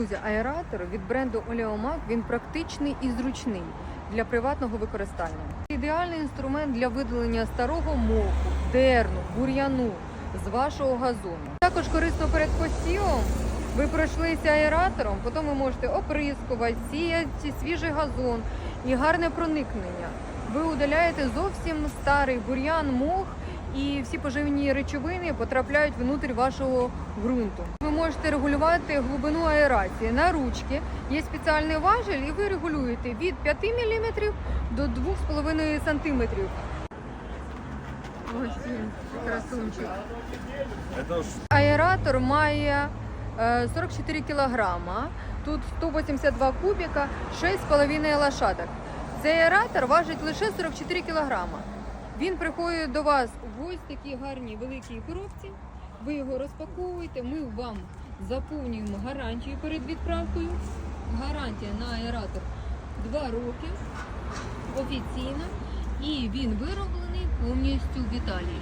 Друзі, аератор від бренду Oleomac він практичний і зручний для приватного використання. Ідеальний інструмент для видалення старого моху, дерну, бур'яну з вашого газону. Також корисно перед посівом. Ви пройшлися аератором, потім ви можете оприскувати, сіяти свіжий газон і гарне проникнення. Ви удаляєте зовсім старий бур'ян, мох, поживні речовини потрапляють внутрь вашого ґрунту. Ви можете регулювати глибину аерації на ручки. Є спеціальний важель, і ви регулюєте від 5 мм до 2,5 см. Ось він, красунчик. Аератор має е, 44 кілограма, тут 182 кубіка, 6,5 лошадок. Цей аератор важить лише 44 кілограма. Він приходить до вас в ось такій гарній великій коробці. Ви його розпаковуєте, ми вам заповнюємо гарантію перед відправкою. Гарантія на аератор 2 роки офіційна і він вироблений повністю в Італії.